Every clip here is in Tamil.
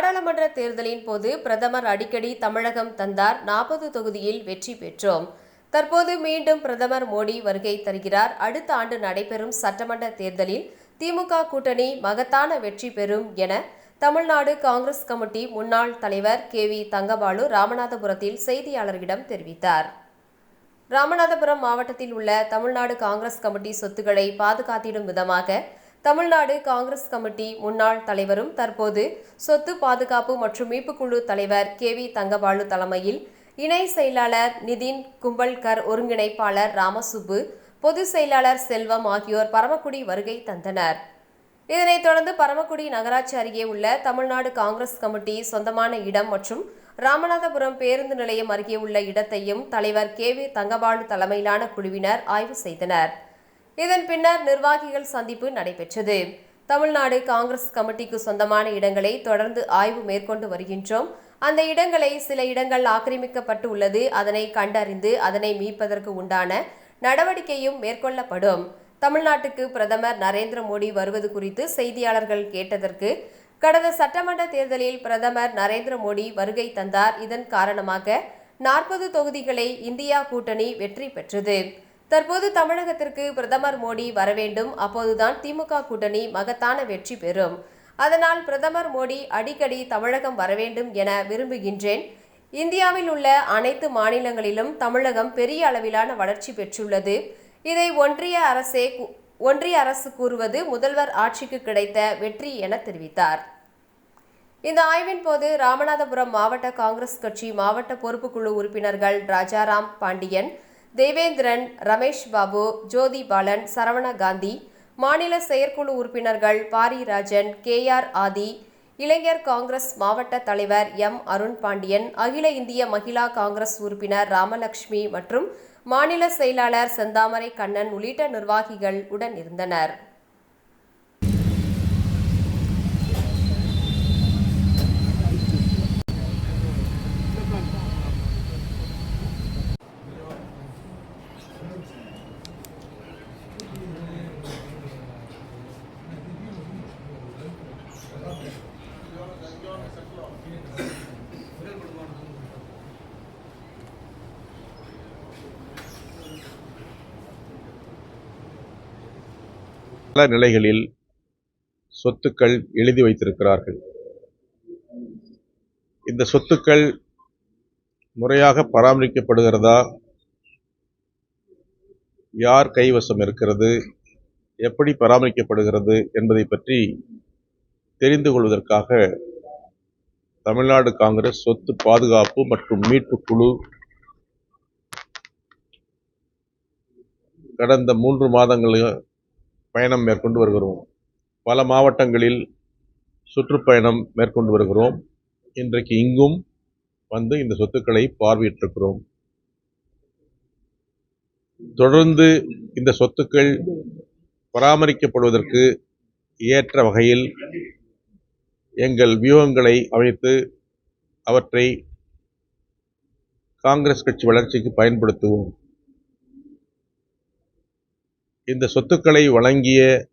நாடாளுமன்ற தேர்தலின் போது பிரதமர் அடிக்கடி தமிழகம் தந்தார். நாற்பது தொகுதியில் வெற்றி பெற்றோம். தற்போது மீண்டும் பிரதமர் மோடி வருகை தருகிறார். அடுத்த ஆண்டு நடைபெறும் சட்டமன்ற தேர்தலில் திமுக கூட்டணி மகத்தான வெற்றி பெறும் என தமிழ்நாடு காங்கிரஸ் கமிட்டி முன்னாள் தலைவர் கே வி தங்கபாலு ராமநாதபுரத்தில் செய்தியாளர்களிடம் தெரிவித்தார். ராமநாதபுரம் மாவட்டத்தில் உள்ள தமிழ்நாடு காங்கிரஸ் கமிட்டி சொத்துக்களை பாதுகாத்திடும் விதமாக தமிழ்நாடு காங்கிரஸ் கமிட்டி முன்னாள் தலைவரும் தற்போது சொத்து பாதுகாப்பு மற்றும் மீட்புக்குழு தலைவர் கே வி தங்கபாலு தலைமையில் இணை செயலாளர் நிதின் கும்பல்கர் ஒருங்கிணைப்பாளர் ராமசுப்பு பொதுச் செயலாளர் செல்வம் ஆகியோர் பரமக்குடி வருகை தந்தனர். இதனைத் தொடர்ந்து பரமக்குடி நகராட்சி அருகே உள்ள தமிழ்நாடு காங்கிரஸ் கமிட்டி சொந்தமான இடம் மற்றும் ராமநாதபுரம் பேருந்து நிலையம் அருகே உள்ள இடத்தையும் தலைவர் கே வி தங்கபாலு தலைமையிலான குழுவினர் ஆய்வு செய்தனர். இதன் பின்னர் நிர்வாகிகள் சந்திப்பு நடைபெற்றது. தமிழ்நாடு காங்கிரஸ் கமிட்டிக்கு சொந்தமான இடங்களை தொடர்ந்து ஆய்வு மேற்கொண்டு வருகின்றோம். அந்த இடங்களை சில இடங்கள் ஆக்கிரமிக்கப்பட்டு உள்ளது அதனை கண்டறிந்து அதனை மீட்பதற்கு உண்டான நடவடிக்கையும் மேற்கொள்ளப்படும். தமிழ்நாட்டுக்கு பிரதமர் நரேந்திர மோடி வருவது குறித்து செய்தியாளர்கள் கேட்டதற்கு கடந்த சட்டமன்ற தேர்தலில் பிரதமர் நரேந்திர மோடி வருகை தந்தார். இதன் காரணமாக நாற்பது தொகுதிகளை இந்தியா கூட்டணி வெற்றி பெற்றது. தற்போது தமிழகத்திற்கு பிரதமர் மோடி வரவேண்டும் அப்போதுதான் திமுக கூட்டணி மகத்தான வெற்றி பெறும். அதனால் பிரதமர் மோடி அடிக்கடி தமிழகம் வரவேண்டும் என விரும்புகின்றேன். இந்தியாவில் உள்ள அனைத்து மாநிலங்களிலும் தமிழகம் பெரிய அளவிலான வளர்ச்சி பெற்றுள்ளது. இதை ஒன்றிய அரசே ஒன்றிய அரசு கூறுவது முதல்வர் ஆட்சிக்கு கிடைத்த வெற்றி என தெரிவித்தார். இந்த ஆய்வின் போது ராமநாதபுரம் மாவட்ட காங்கிரஸ் கட்சி மாவட்ட பொறுப்புக்குழு உறுப்பினர்கள் ராஜாராம் பாண்டியன் தேவேந்திரன் ரமேஷ் பாபு ஜோதி பாலன் சரவண காந்தி மாநில செயற்குழு உறுப்பினர்கள் பாரிராஜன் கே ஆர் ஆதி இளைஞர் காங்கிரஸ் மாவட்ட தலைவர் எம் அருண் பாண்டியன் அகில இந்திய மகிழா காங்கிரஸ் உறுப்பினர் ராமலட்சுமி மற்றும் மாநில செயலாளர் செந்தாமரை கண்ணன் உள்ளிட்ட நிர்வாகிகள் உடன் இருந்தனர். பல நிலைகளில் சொத்துக்கள் எழுதி வைத்திருக்கிறார்கள். இந்த சொத்துக்கள் முறையாக பராமரிக்கப்படுகிறதா? யார் கைவசம் இருக்கிறது? எப்படி பராமரிக்கப்படுகிறது என்பதை பற்றி தெரிந்து கொள்வதற்காக தமிழ்நாடு காங்கிரஸ் சொத்து பாதுகாப்பு மற்றும் மீட்பு குழு கடந்த மூன்று மாதங்களில் பயணம் மேற்கொண்டு வருகிறோம். பல மாவட்டங்களில் சுற்றுப்பயணம் மேற்கொண்டு வருகிறோம். இன்றைக்கு இங்கும் வந்து இந்த சொத்துக்களை பார்வையிட்டிருக்கிறோம். தொடர்ந்து இந்த சொத்துக்கள் பராமரிக்கப்படுவதற்கு ஏற்ற வகையில் எங்கள் வியூகங்களை அமைத்து அவற்றை காங்கிரஸ் கட்சி வளர்ச்சிக்கு பயன்படுத்துவோம். இந்த சொத்துக்களை வழங்கிய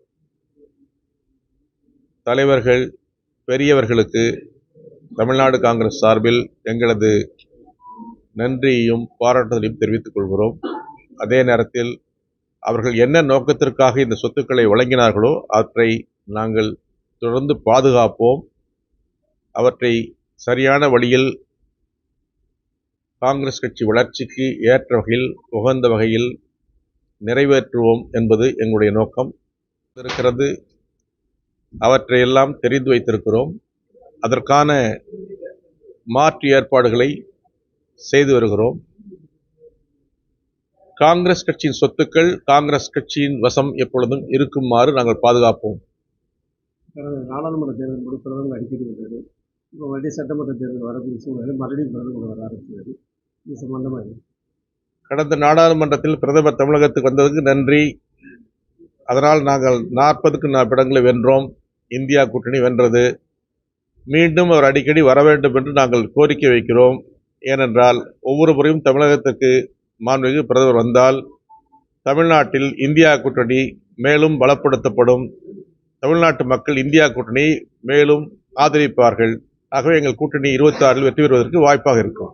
தலைவர்கள் பெரியவர்களுக்கு தமிழ்நாடு காங்கிரஸ் சார்பில் எங்களது நன்றியையும் பாராட்டுதலையும் தெரிவித்துக் கொள்கிறோம். அதே நேரத்தில் அவர்கள் என்ன நோக்கத்திற்காக இந்த சொத்துக்களை வழங்கினார்களோ அவற்றை நாங்கள் தொடர்ந்து பாதுகாப்போம். அவற்றை சரியான வழியில் காங்கிரஸ் கட்சி வளர்ச்சிக்கு ஏற்ற வகையில் உகந்த வகையில் நிறைவேற்றுவோம் என்பது எங்களுடைய நோக்கம். இருக்கிறது. அவற்றையெல்லாம் தெரிந்து வைத்திருக்கிறோம். அதற்கான மாற்று ஏற்பாடுகளை செய்து வருகிறோம். காங்கிரஸ் கட்சியின் சொத்துக்கள் காங்கிரஸ் கட்சியின் வசம் எப்பொழுதும் இருக்குமாறு நாங்கள் பாதுகாப்போம். கடந்த நாடாளுமன்ற தேர்தல் கூட பிரதமர் அடிக்கடி வந்தார் இப்போ மறுபடியும் சட்டமன்ற தேர்தல் வரக்கூடிய சூழ்நிலை மறுபடியும் பிரதமர் வர ஆரம்பிச்சார் இது சம்பந்தமாக கடந்த நாடாளுமன்றத்தில் பிரதமர் தமிழகத்துக்கு வந்ததுக்கு நன்றி. அதனால் நாங்கள் நாற்பதுக்கு நாற்பது இடங்களை வென்றோம். இந்தியா கூட்டணி வென்றது. மீண்டும் அவர் அடிக்கடி வர வேண்டும் என்று நாங்கள் கோரிக்கை வைக்கிறோம். ஏனென்றால் ஒவ்வொரு முறையும் தமிழகத்துக்கு மாண்புமிகு பிரதமர் வந்தால் தமிழ்நாட்டில் இந்தியா கூட்டணி மேலும் பலப்படுத்தப்படும். தமிழ்நாட்டு மக்கள் இந்தியா கூட்டணி மேலும் ஆதரிப்பார்கள். ஆகவே எங்கள் கூட்டணி இருபத்தி ஆறில் வெற்றி பெறுவதற்கு வாய்ப்பாக இருக்கும்.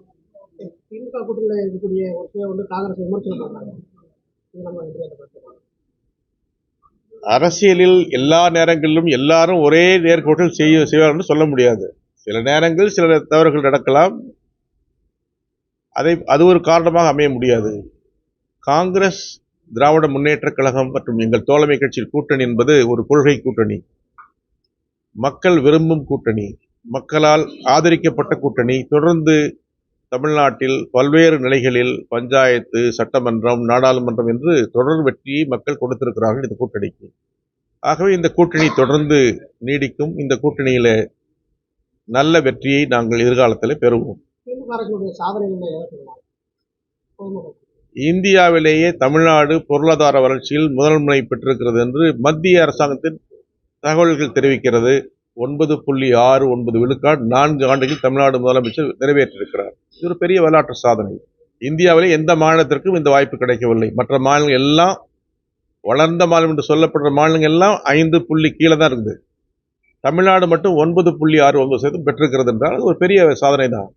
அரசியலில் எல்லா நேரங்களிலும் எல்லாரும் ஒரே நேர்கோட்டில் செய்ய செய்வார்கள் சொல்ல முடியாது. சில நேரங்களில் சில தவறுகள் நடக்கலாம். அதை அது ஒரு காரணமாக அமைய முடியாது. காங்கிரஸ் திராவிட முன்னேற்றக் கழகம் மற்றும் எங்கள் தோழமை கட்சியின் கூட்டணி என்பது ஒரு கொள்கை கூட்டணி. மக்கள் விரும்பும் கூட்டணி. மக்களால் ஆதரிக்கப்பட்ட கூட்டணி. தொடர்ந்து தமிழ்நாட்டில் பல்வேறு நிலைகளில் பஞ்சாயத்து சட்டமன்றம் நாடாளுமன்றம் என்று தொடர் வெற்றியை மக்கள் கொடுத்திருக்கிறார்கள் இந்த கூட்டணிக்கு. ஆகவே இந்த கூட்டணி தொடர்ந்து நீடிக்கும். இந்த கூட்டணியில் நல்ல வெற்றியை நாங்கள் எதிர்காலத்தில் பெறுவோம். திமுக இந்தியாவிலேயே தமிழ்நாடு பொருளாதார வளர்ச்சியில் முதன்மை பெற்றிருக்கிறது என்று மத்திய அரசாங்கத்தின் தகவல்கள் தெரிவிக்கிறது. ஒன்பது புள்ளி ஆறு ஒன்பது விழுக்காடு நான்கு ஆண்டுகள் தமிழ்நாடு முதலமைச்சர் நிறைவேற்றிருக்கிறார் இது ஒரு பெரிய வரலாற்று சாதனை. இந்தியாவிலே எந்த மாநிலத்திற்கும் இந்த வாய்ப்பு கிடைக்கவில்லை. மற்ற மாநிலங்கள் எல்லாம் வளர்ந்த மாநிலம் என்று சொல்லப்படுற மாநிலங்கள் எல்லாம் ஐந்து புள்ளி கீழே தான் இருக்குது. தமிழ்நாடு மட்டும் ஒன்பது புள்ளி ஆறு ஒன்பது சதவீதம் பெற்றிருக்கிறது என்றால் அது ஒரு பெரிய சாதனை தான்.